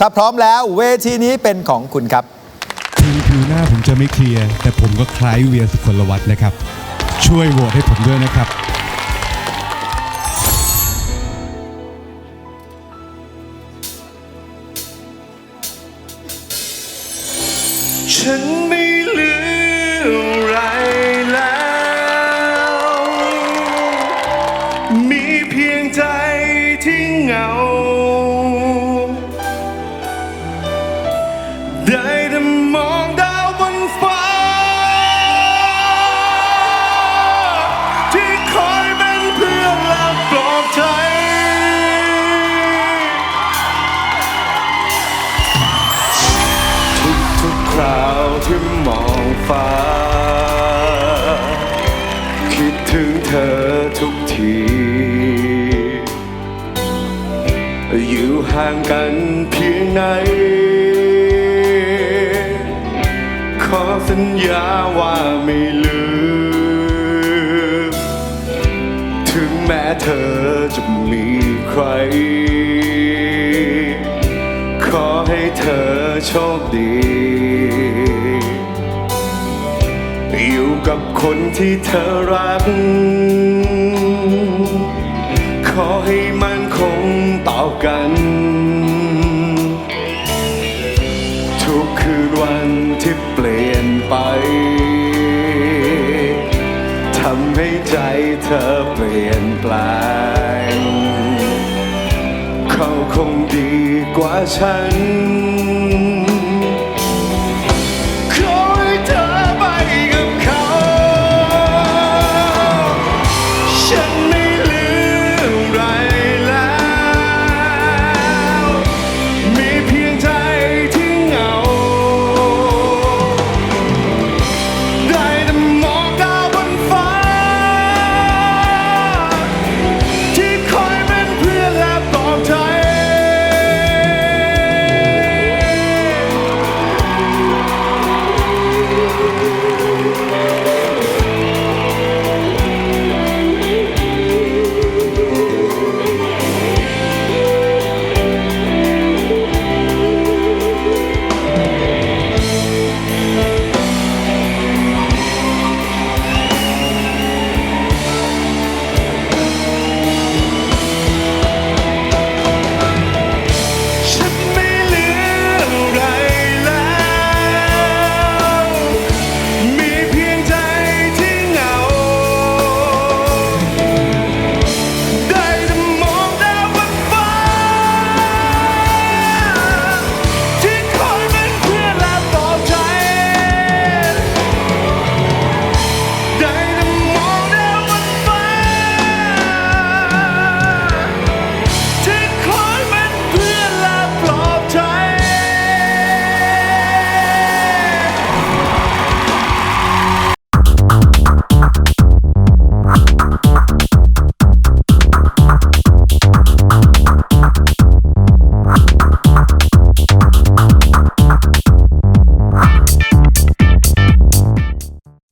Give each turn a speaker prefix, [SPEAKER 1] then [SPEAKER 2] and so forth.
[SPEAKER 1] ถ้าพร้อมแล้วเวทีนี้เป็นของคุณครับ
[SPEAKER 2] ถึงผิวหน้าผมจะไม่เคลียร์ แต่ผมก็คล้ายเวียสุกลวัฒน์นะครับ ช่วยโหวตให้ผมด้วยนะครับ
[SPEAKER 3] ฉันไม่เหลืออะไรแล้ว มีเพียงใจที่เหงา คราวที่มองฟ้า คิดถึงเธอทุกที อยู่ห่างกันเพียงไหน ขอสัญญาว่าไม่ลืม ถึงแม้เธอจะมีใคร เธอโชคดี อยู่กับคนที่เธอรัก ขอให้มันคงต่อกัน ทุกคืนวันที่เปลี่ยนไปทำให้ใจเธอเปลี่ยนแปลง เขาคงดีกว่าฉัน